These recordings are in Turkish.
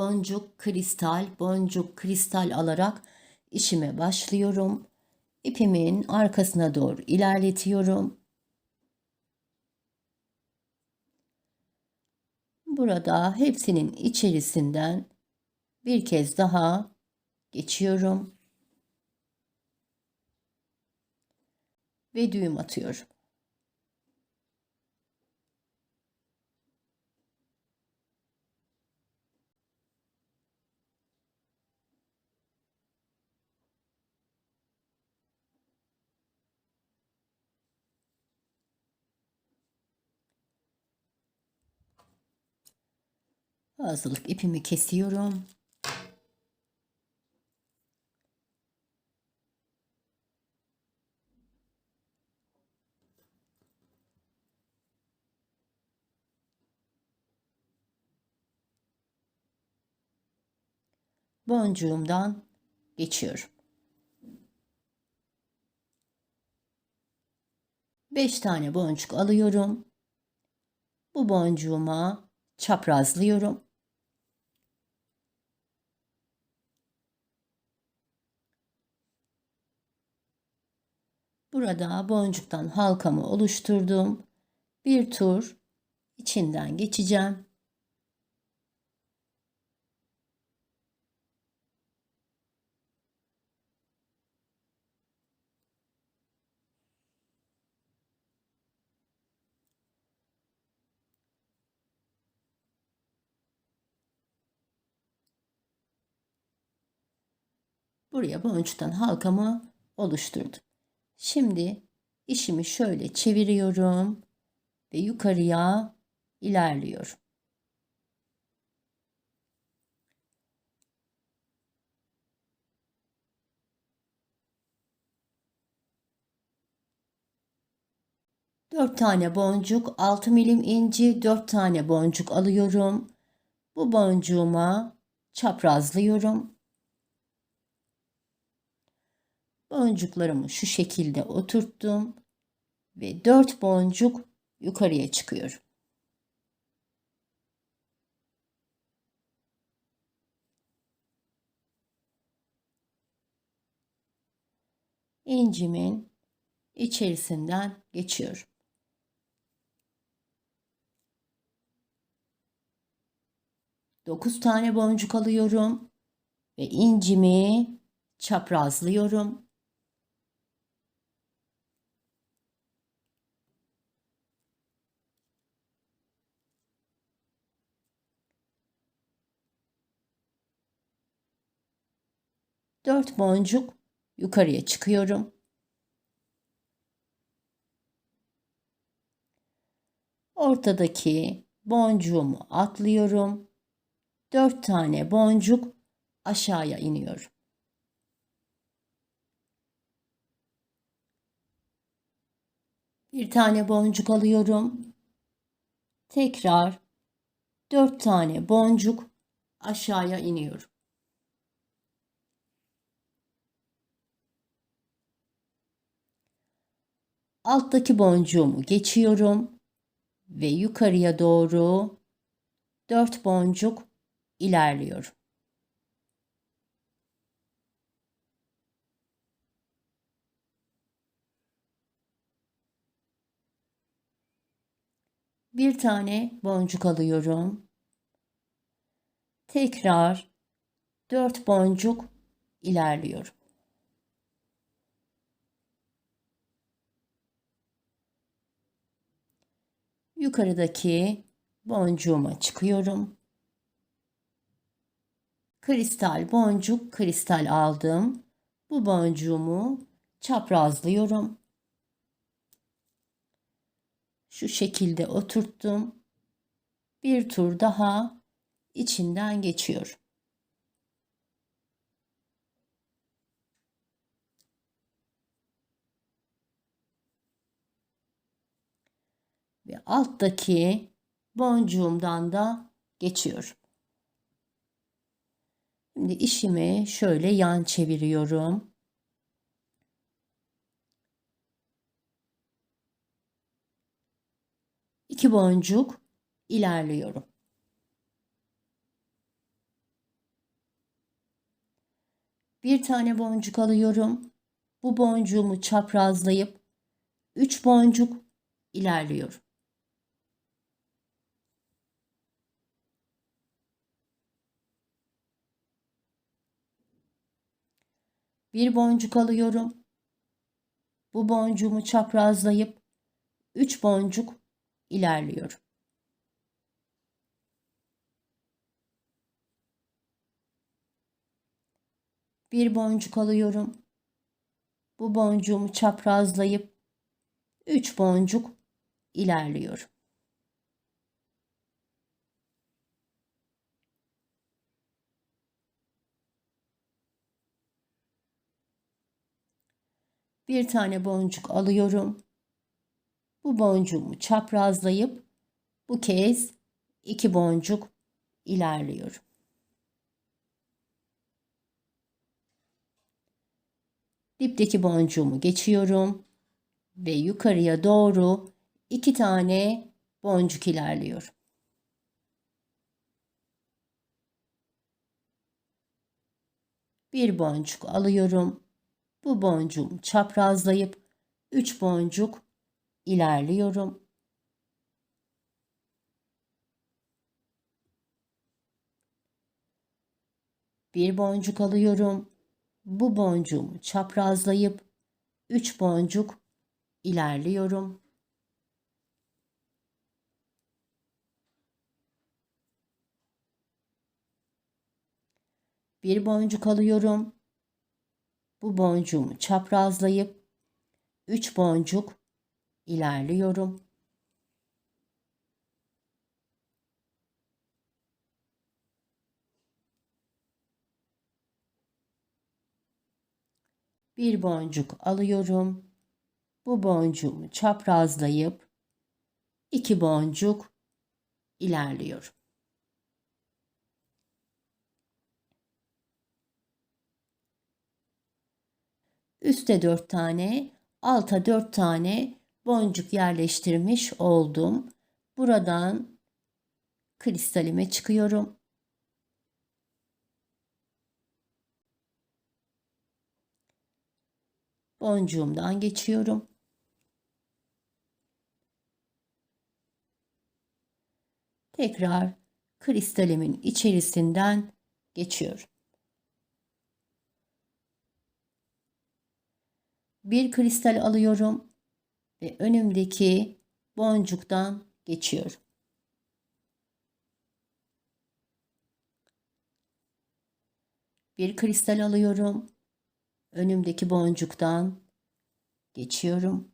Boncuk, kristal, boncuk, kristal alarak işime başlıyorum. İpimin arkasına doğru ilerletiyorum. Burada hepsinin içerisinden bir kez daha geçiyorum. Ve düğüm atıyorum. Fazlalık ipimi kesiyorum. Boncuğumdan geçiyorum. 5 tane boncuk alıyorum. Bu boncuğuma çaprazlıyorum. Burada boncuktan halkamı oluşturdum. Bir tur içinden geçeceğim. Buraya boncuktan halkamı oluşturdum. Şimdi işimi şöyle çeviriyorum ve yukarıya ilerliyorum. Dört tane boncuk, 6 milim inci, dört tane boncuk alıyorum. Bu boncuğuma çaprazlıyorum. Boncuklarımı şu şekilde oturttum ve dört boncuk yukarıya çıkıyorum. İncimin içerisinden geçiyorum. Dokuz tane boncuk alıyorum ve incimi çaprazlıyorum. Dört boncuk yukarıya çıkıyorum. Ortadaki boncuğumu atlıyorum. Dört tane boncuk aşağıya iniyorum. Bir tane boncuk alıyorum. Tekrar dört tane boncuk aşağıya iniyorum. Alttaki boncuğumu geçiyorum ve yukarıya doğru dört boncuk ilerliyorum. Bir tane boncuk alıyorum. Tekrar dört boncuk ilerliyorum. Yukarıdaki boncuğuma çıkıyorum. Kristal boncuk, kristal aldım. Bu boncuğumu çaprazlıyorum. Şu şekilde oturttum. Bir tur daha içinden geçiyorum. Ve alttaki boncuğumdan da geçiyorum. Şimdi işimi şöyle yan çeviriyorum. İki boncuk ilerliyorum. Bir tane boncuk alıyorum. Bu boncuğumu çaprazlayıp üç boncuk ilerliyorum. Bir boncuk alıyorum. Bu boncuğumu çaprazlayıp 3 boncuk ilerliyorum. Bir boncuk alıyorum. Bu boncuğumu çaprazlayıp 3 boncuk ilerliyorum. Bir tane boncuk alıyorum. Bu boncuğumu çaprazlayıp bu kez iki boncuk ilerliyorum. Dipteki boncuğumu geçiyorum ve yukarıya doğru iki tane boncuk ilerliyorum. Bir boncuk alıyorum. Bu boncuğumu çaprazlayıp 3 boncuk ilerliyorum. Bir boncuk alıyorum. Bu boncuğumu çaprazlayıp 3 boncuk ilerliyorum. Bir boncuk alıyorum. Bu boncuğumu çaprazlayıp 3 boncuk ilerliyorum. Bir boncuk alıyorum. Bu boncuğumu çaprazlayıp 2 boncuk ilerliyorum. Üste 4 tane, alta 4 tane boncuk yerleştirmiş oldum. Buradan kristalime çıkıyorum. Boncuğumdan geçiyorum. Tekrar kristalimin içerisinden geçiyorum. Bir kristal alıyorum ve önümdeki boncuktan geçiyorum. Bir kristal alıyorum. Önümdeki boncuktan geçiyorum.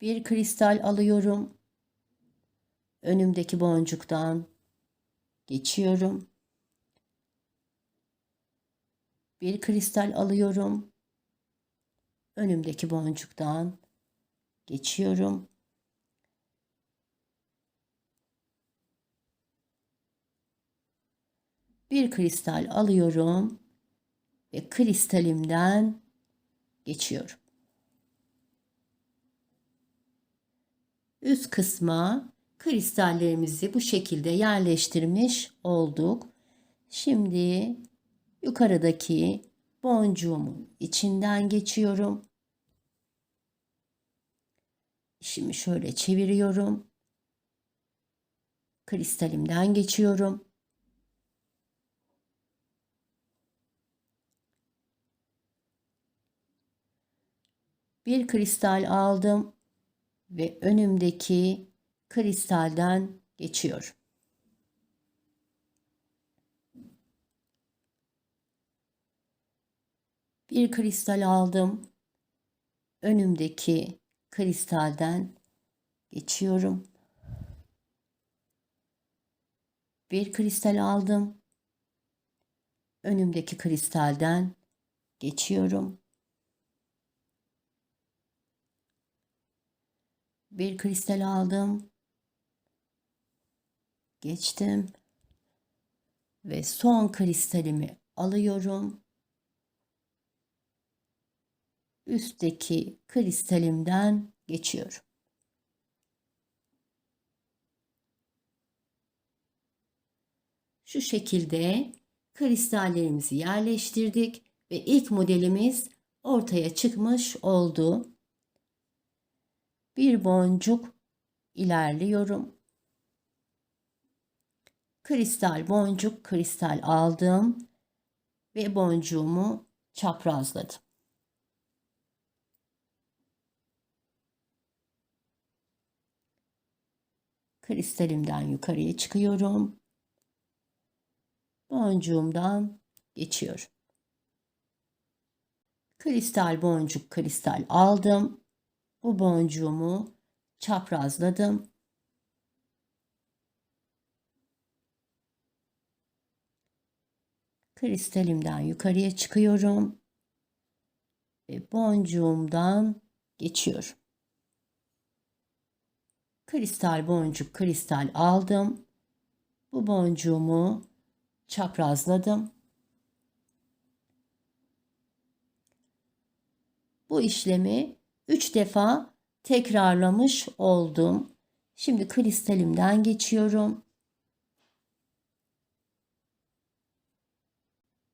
Bir kristal alıyorum. Önümdeki boncuktan geçiyorum. Bir kristal alıyorum. Önümdeki boncuktan geçiyorum. Bir kristal alıyorum ve kristalimden geçiyorum. Üst kısma kristallerimizi bu şekilde yerleştirmiş olduk. Şimdi yukarıdaki boncuğumun içinden geçiyorum. İşimi şöyle çeviriyorum. Kristalimden geçiyorum. Bir kristal aldım ve önümdeki kristalden geçiyorum. Bir kristal aldım. Önümdeki kristalden geçiyorum. Bir kristal aldım. Önümdeki kristalden geçiyorum. Bir kristal aldım. Geçtim. Ve son kristalimi alıyorum. Üstteki kristalimden geçiyorum. Şu şekilde kristallerimizi yerleştirdik ve ilk modelimiz ortaya çıkmış oldu bir boncuk ilerliyorum. Kristal boncuk kristal aldım ve boncuğumu çaprazladım. Kristalimden yukarıya çıkıyorum. Boncuğumdan geçiyorum. Kristal boncuk kristal aldım bu boncuğumu çaprazladım. Kristalimden yukarıya çıkıyorum ve boncuğumdan geçiyorum. Kristal boncuk kristal aldım. Bu boncuğumu çaprazladım. Bu işlemi 3 defa tekrarlamış oldum. Şimdi kristalimden geçiyorum.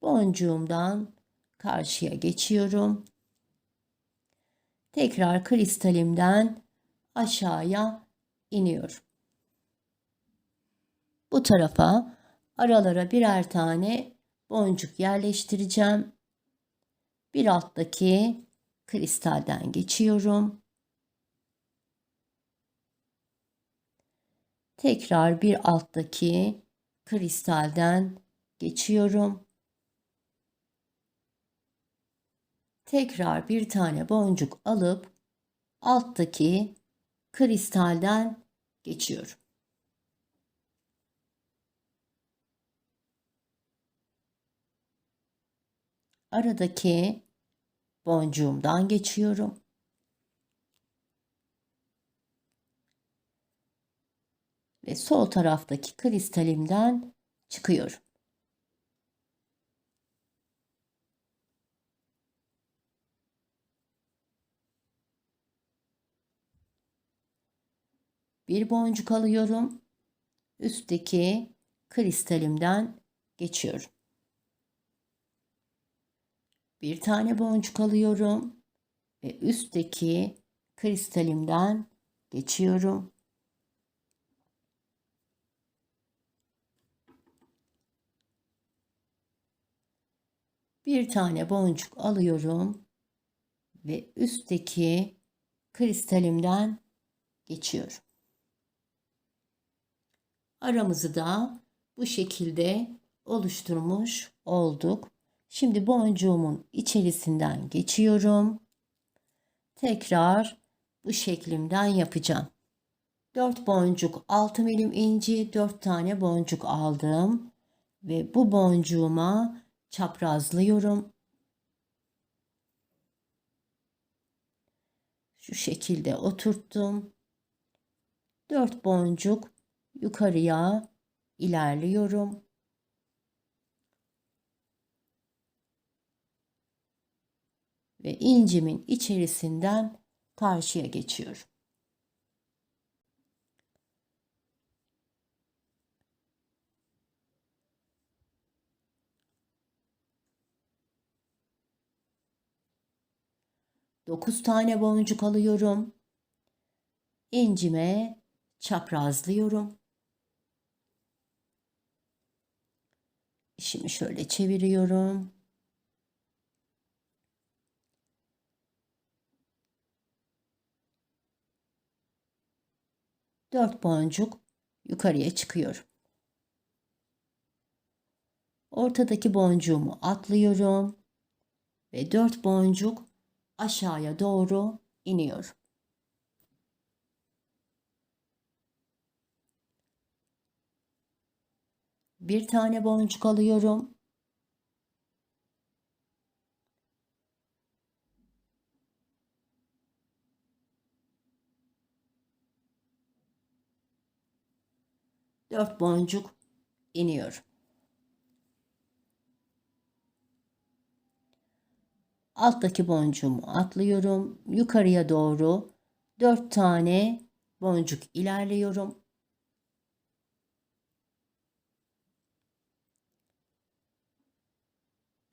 Boncuğumdan karşıya geçiyorum. Tekrar kristalimden aşağıya iniyorum. Bu tarafa aralara birer tane boncuk yerleştireceğim. Bir alttaki kristalden geçiyorum. Tekrar bir alttaki kristalden geçiyorum. Tekrar bir tane boncuk alıp alttaki kristalden geçiyorum. Aradaki boncuğumdan geçiyorum. Ve sol taraftaki kristalimden çıkıyorum. Bir boncuk alıyorum. Üstteki kristalimden geçiyorum. Bir tane boncuk alıyorum ve üstteki kristalimden geçiyorum. Bir tane boncuk alıyorum ve üstteki kristalimden geçiyorum. Aramızı da bu şekilde oluşturmuş olduk. Şimdi boncuğumun içerisinden geçiyorum. Tekrar bu şeklimden yapacağım. 4 boncuk 6 milim inci 4 tane boncuk aldım ve bu boncuğuma çaprazlıyorum. Şu şekilde oturttum. 4 boncuk yukarıya ilerliyorum. Ve incimin içerisinden karşıya geçiyorum. Dokuz tane boncuk alıyorum. İncime çaprazlıyorum. İşimi şöyle çeviriyorum. Dört boncuk yukarıya çıkıyorum. Ortadaki boncuğumu atlıyorum ve dört boncuk aşağıya doğru iniyorum. Bir tane boncuk alıyorum. Dört boncuk iniyorum. Alttaki boncuğumu atlıyorum. Yukarıya doğru dört tane boncuk ilerliyorum.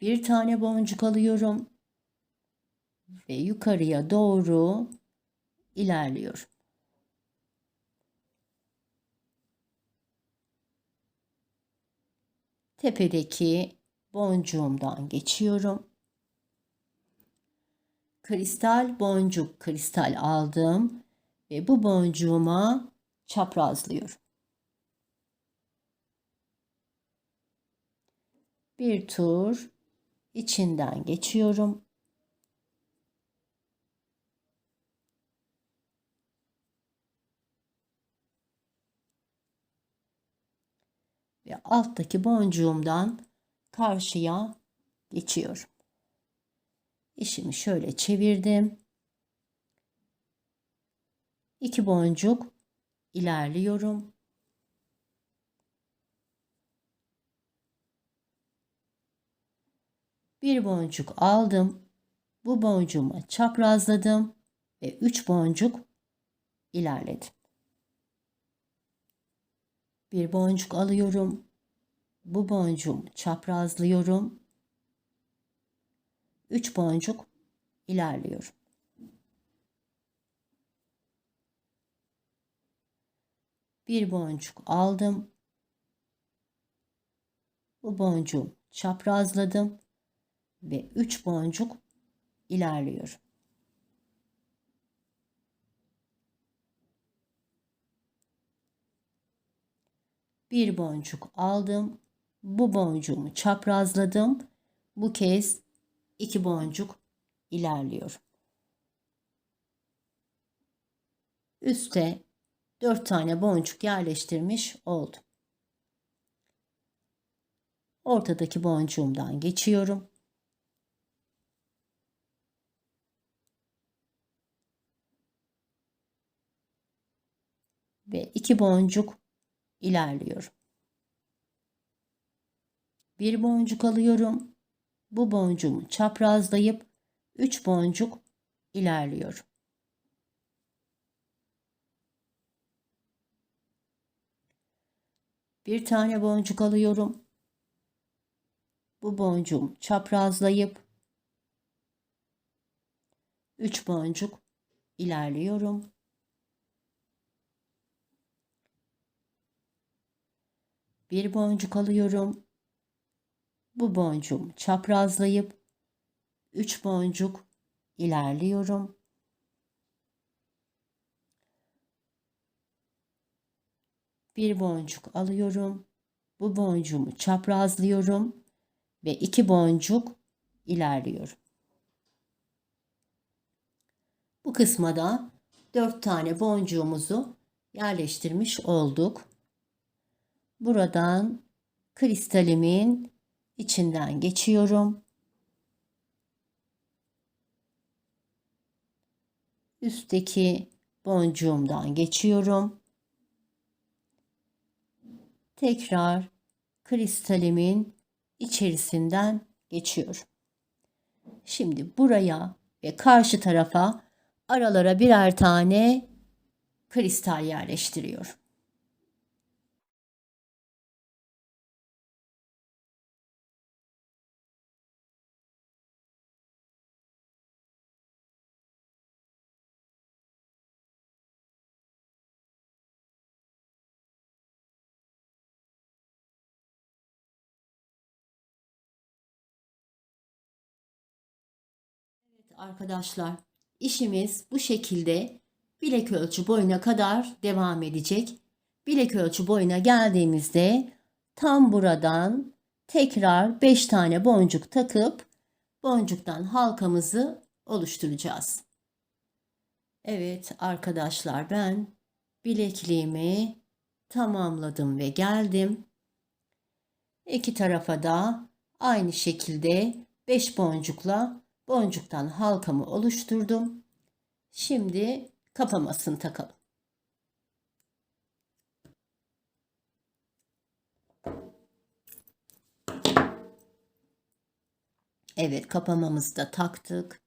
Bir tane boncuk alıyorum ve yukarıya doğru ilerliyorum. Tepedeki boncuğumdan geçiyorum. Kristal boncuk kristal aldım ve bu boncuğuma çaprazlıyorum. Bir tur içinden geçiyorum. Ve alttaki boncuğumdan karşıya geçiyorum. İşimi şöyle çevirdim. İki boncuk ilerliyorum. Bir boncuk aldım. Bu boncuğumu çaprazladım ve üç boncuk ilerledim. Bir boncuk alıyorum. Bu boncuğumu çaprazlıyorum. Üç boncuk ilerliyorum. Bir boncuk aldım. Bu boncuğu çaprazladım ve 3 boncuk ilerliyorum. Bir boncuk aldım. Bu boncuğumu çaprazladım. Bu kez iki boncuk ilerliyorum. Üste dört tane boncuk yerleştirmiş oldum. Ortadaki boncuğumdan geçiyorum. Ve iki boncuk ilerliyorum. Bir boncuk alıyorum. Bu boncuğumu çaprazlayıp üç boncuk ilerliyorum. Bir tane boncuk alıyorum. Bu boncuğumu çaprazlayıp üç boncuk ilerliyorum. Bir boncuk alıyorum. Bu boncuğumu çaprazlayıp 3 boncuk ilerliyorum. Bir boncuk alıyorum. Bu boncuğumu çaprazlıyorum ve iki boncuk ilerliyorum. Bu kısma da 4 tane boncuğumuzu yerleştirmiş olduk. Buradan kristalimin içinden geçiyorum. Üstteki boncuğumdan geçiyorum. Tekrar kristalimin içerisinden geçiyorum. Şimdi buraya ve karşı tarafa aralara birer tane kristal yerleştiriyorum. Arkadaşlar işimiz bu şekilde bilek ölçü boyuna kadar devam edecek. Bilek ölçü boyuna geldiğimizde tam buradan tekrar 5 tane boncuk takıp boncuktan halkamızı oluşturacağız. Evet arkadaşlar ben bilekliğimi tamamladım ve geldim. İki tarafa da aynı şekilde 5 boncukla boncuktan halkamı oluşturdum. Şimdi kapamasını takalım. Evet kapamamızı da taktık.